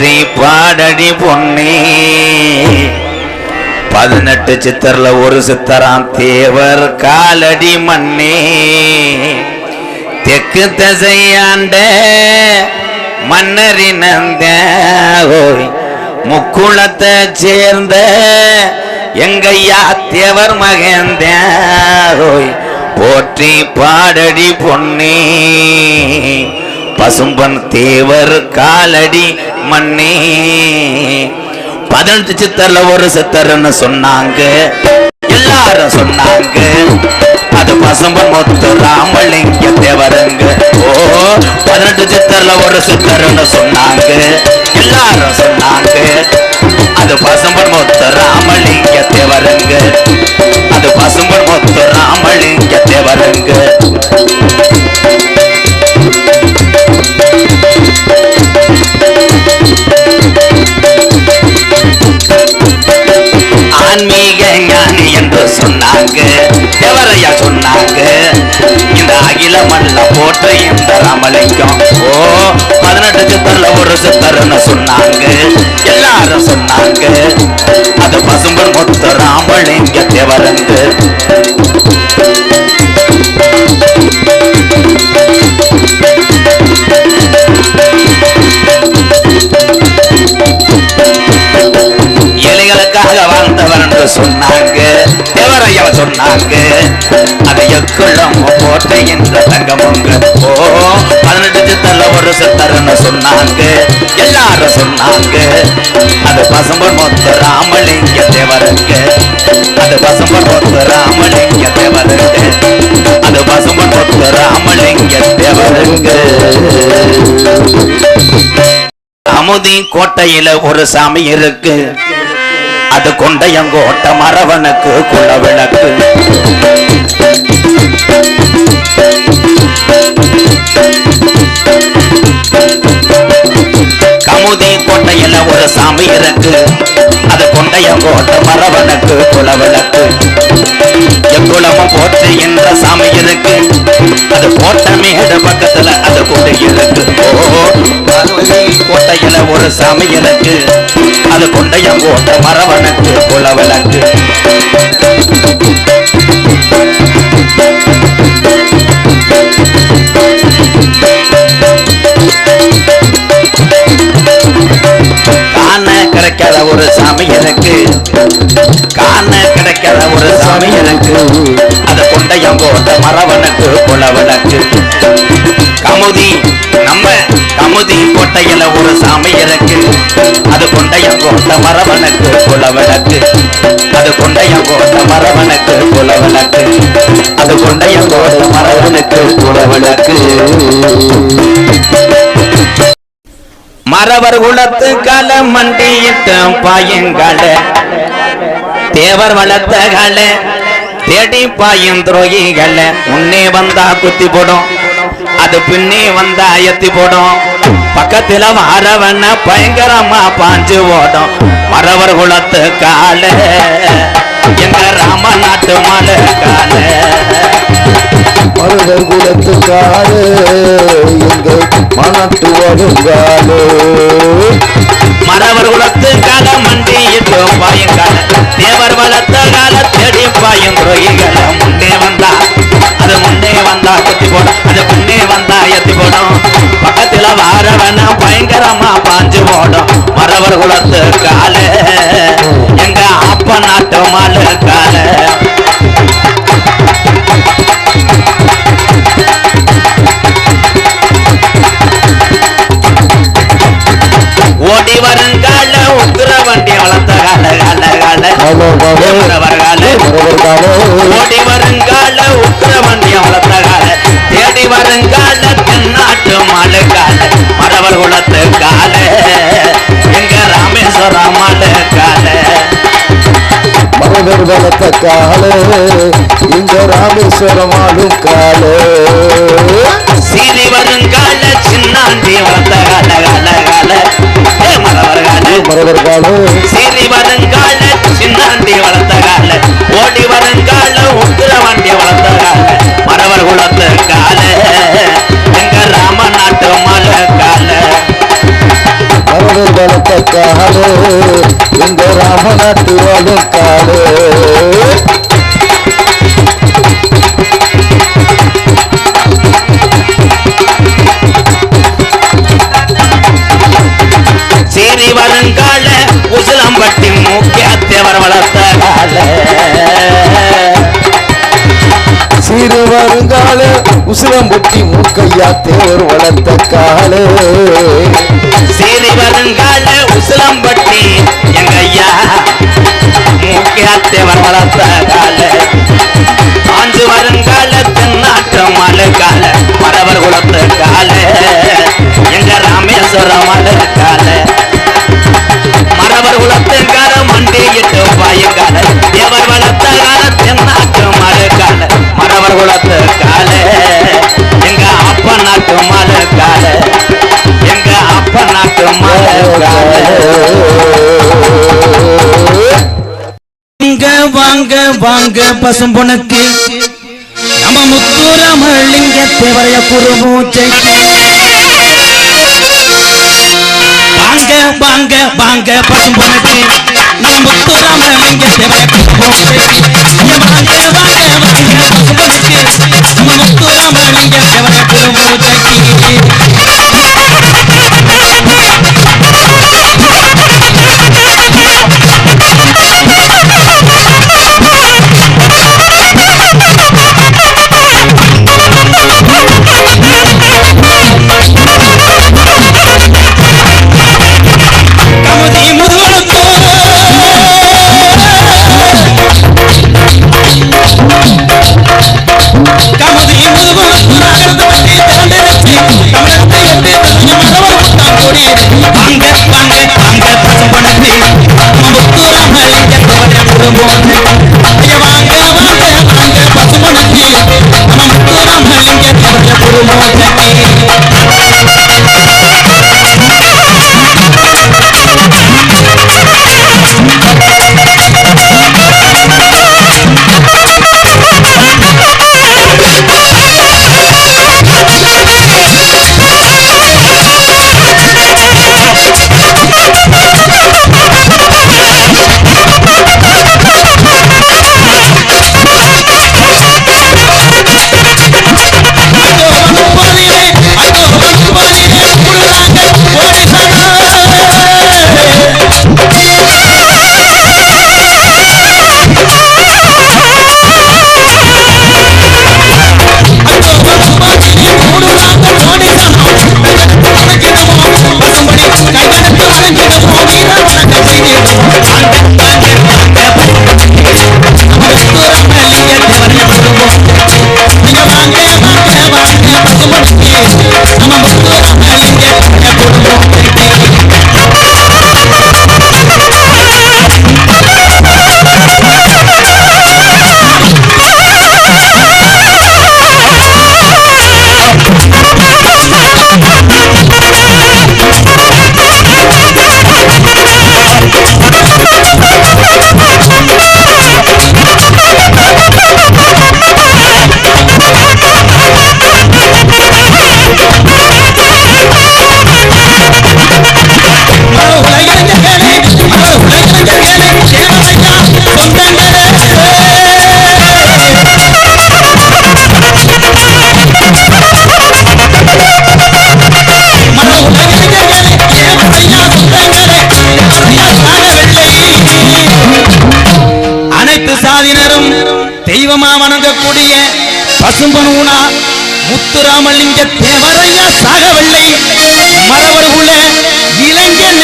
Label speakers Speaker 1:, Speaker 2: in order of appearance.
Speaker 1: போற்றி பாடடி பொன்னே. பதினெட்டு சித்தர்ல ஒரு சித்தராம் தேவர் காலடி மண்ணே தெற்கு தசையாண்ட மன்னரினந்த முக்குளத்தை சேர்ந்த எங்கையா தேவர் மகேந்த போற்றி பாடடி பொன்னே. பசும்பன் தேவர் காலடி மண்ணே. பதினெட்டு சித்தர்ல ஒரு சித்தர்னு சொன்னாங்க. எல்லாரும் சொன்னாங்க. அது பசும்பன் மொத்த ராமலிங்க தேவருங்க. ஓ பதினெட்டு சித்தர்ல ஒரு சித்தர்னு சொன்னாங்க. எல்லாரும் சொன்னாங்க. அது பசும்பன் மொத்த ராமலிங்க தேவருங்க. அது பசும்பன் மொத்த ராமலிங்க தேவருங்க. அகில போட்டு இந்த ராமலிங்கம். ஓ பதினெட்டு சித்தர்ல ஒரு சித்தர்னு சொன்னாங்க. எல்லாரும் சொன்னாங்க. அது பசும்பன் மொத்த ராமலிங்க தேவரங்க ஏழைகளுக்காக சொன்னாங்க. தேவரையா சொன்னாங்க? அதை எக்குள்ளம் போட்ட என்ற தங்கமுங்க ஓ பதினெட்டு சித்தர்ல ஒரு சித்தர்னு சொன்னாங்க. எல்லாரும் சொன்னாங்க. அது பசும்பன் மொத்த ராமலிங்க தேவருங்க அது பசும்பன் மொத்த ராமலிங்க தேவருங்க அது பசும்பன் மொத்த ராமலிங்க தேவருங்க அமுதி கோட்டையில ஒரு சாமி இருக்கு. அது கொண்டையங்கோட்ட மரவனுக்கு குல விளக்கு கமுதி கோட்டையில ஒரு சாமி இருக்கு. அது கொண்டையங்கோட்ட மரவனுக்கு குல விளக்கு எங்குளமும் போற்று என்ற சாமி இருக்கு. அது கோட்ட மேடு பக்கத்துல அது கொண்டு இருக்கு ஓ கோட்டையில ஒரு சாமி இருக்கு. அது கொண்டையங்கோட்ட மரவனுக்கு குலவிளக்கு காண கிடைக்காத ஒரு சாமி எனக்கு. காண கிடைக்காத ஒரு சாமி எனக்கு. அது கொண்டையங்கோட்ட மரவனுக்கு குல கமுதி நம்ம கமுதி கோட்டையில ஒரு சாமி இருக்கு அது கொண்டைய கோட்ட மரவனுக்கு குலவிளக்கு அது கொண்டைய கோட்ட மரவனுக்கு குலவிளக்கு அது கொண்டைய கோட்ட மரவனுக்கு குலவிளக்கு மரவர் குலத்து கல மண்டியிட்ட பாயங்கள. தேவர் வளர்த்த கால. தேடி பாயும் துரோகிகள. உன்னே வந்தா குத்தி போடும். அது பின்னே வந்தா எத்தி போடும். பக்கத்துல வாரவன பயங்கரமா பாஞ்சு ஓடும். மறவர் குலத்து கால எங்க ராம நாட்டு மலை கால.
Speaker 2: மருதர் குலத்துக்காடு எங்க மனத்து வருங்காலோ.
Speaker 1: மறவர் குலத்து கால மண்டியிட்டு பாயும் கால தேவர் வளர்த்த கால தேடி பாயும் துரோகிகள. முன்னே வந்தா அது முன்னே வந்தா குத்தி போடும். அது எத்தி போடும் பக்கத்துல வாரவன பயங்கரமா பாஞ்சு போடும் மறவர் குலத்து கால எங்க அப்ப நாட்டு மாலு கால. ஓடி வருங்கால உக்கிர வண்டி வளர்த்த கால கால கால.
Speaker 2: மரவர் காலோ.
Speaker 1: ஓடி ராமேஸ்வர மாலு கால
Speaker 2: மரவர் வளர்த்த காலோ ராமேஸ்வரம் ஆளும் காலோ
Speaker 1: சீறி வருங்கால சின்னாண்டி வளர்த்த கால கால கால ஏ மறவர் கால
Speaker 2: மரவர் காலோ
Speaker 1: சீறி வருங்கால சின்னாண்டி வளர்த்த கால ஓடி வருங்கால உக்கிர வண்டி வளர்த்த கால மரவர் குலத்து கால.
Speaker 2: காத்து வளர்த்தாரு
Speaker 3: சீரி வருங்கால உசிலம்பட்டி மூக்கியத்தேவர் வளர்த்த கால.
Speaker 2: சீரு வருங்கால உசிலம்பட்டி மூக்கையா தேவர் வளர்த்த காடு
Speaker 3: சீரி வருங்கால உசிலம்பட்டி மூக்கியத்தேவர் வளர்த்த கால ஆண்டு வருங்காலத்தின் நாட்டம் தென்னாட்டு கால மரவர் குலத்து கால. எங்க ராமேஸ்வரம் மழுக்கால காலை
Speaker 1: வாங்க பசும் பொனக்கு. நம்ம முத்துராமலிங்க தேவரைய குருமூச்சை வாங்க வாங்க வாங்க பசும் பொனக்கு. நம்ம முத்துராமலிங்க தேவரைய குருமூச்சை வாங்க வாங்க வாங்க பசும் பொனக்கு. நம்ம முத்துராமலிங்க தேவரைய குருமூச்சை தெய்வமா வணங்கக்கூடிய பசும்பனூனா முத்துராமலிங்க தேவரையா சாகவல்லை மரவர்குல இளைஞன்